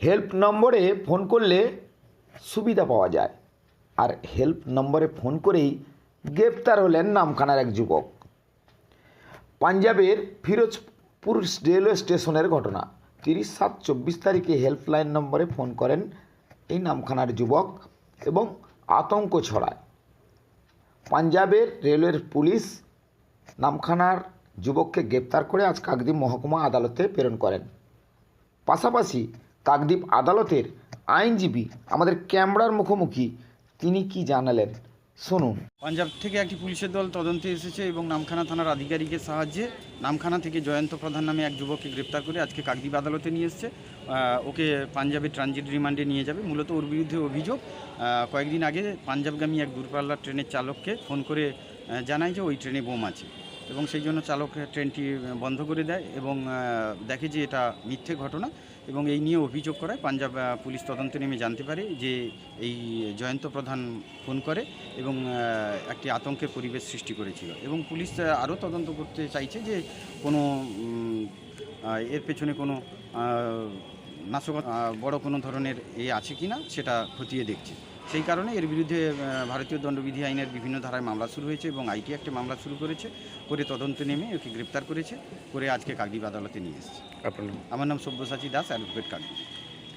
Help নম্বরে phone করলে সুবিধা পাওয়া যায়। আর হেল্প নম্বরে ফোন করেই গ্রেপ্তার হলেন নামখানার এক যুবক। পাঞ্জাবের ফিরোজপুর রেলওয়ে স্টেশনের ঘটনা। তিরিশ সাত চব্বিশ তারিখে হেল্পলাইন নম্বরে ফোন করেন এই নামখানার যুবক এবং আতঙ্ক ছড়ায়। পাঞ্জাবের রেলওয়ের পুলিশ নামখানার যুবককে গ্রেপ্তার করে আজ কাকদ্বীপ মহকুমা আদালতে প্রেরণ করেন। পাশাপাশি কাকদ্বীপ আদালতের আইনজীবী আমাদের ক্যামেরার মুখোমুখি। তিনি কি জানালেন? শুনুন। পাঞ্জাব থেকে একটি পুলিশের দল তদন্তে এসেছে এবং নামখানা থানার আধিকারিকের সাহায্যে নামখানা থেকে জয়ন্ত প্রধান নামে এক যুবককে গ্রেপ্তার করে আজকে কাকদ্বীপ আদালতে নিয়ে এসছে। ওকে পাঞ্জাবে ট্রানজিট রিমান্ডে নিয়ে যাবে। মূলত ওর বিরুদ্ধে অভিযোগ। কয়েকদিন আগে পাঞ্জাবগামী এক দূরপাল্লার ট্রেনের চালককে ফোন করে জানায় যে ওই ট্রেনে বোম আছে। এবং সেই জন্য চালক ট্রেনটি বন্ধ করে দেয় এবং দেখে যে এটা মিথ্যে ঘটনা এবং এই নিয়ে অভিযোগ করায়। পাঞ্জাব পুলিশ তদন্ত নেমে জানতে পারে যে এই জয়ন্ত প্রধান ফোন করে এবং একটি আতঙ্কের পরিবেশ সৃষ্টি করেছিল এবং পুলিশ আরও তদন্ত করতে চাইছে যে কোনো এর পেছনে কোনো নাশক বড় কোনো ধরনের এ আছে কি না সেটা খতিয়ে দেখছে। সেই কারণে এর বিরুদ্ধে ভারতীয় দণ্ডবিধি আইনের বিভিন্ন ধারায় মামলা শুরু হয়েছে এবং আইটি একটা মামলা শুরু করেছে করে তদন্তে নেমে ওকে গ্রেপ্তার করেছে করে আজকে কাকদ্বীপ আদালতে নিয়ে এসেছে। আমার নাম সব্যসাচী দাস অ্যাডভোকেট কাকদ্বীপ।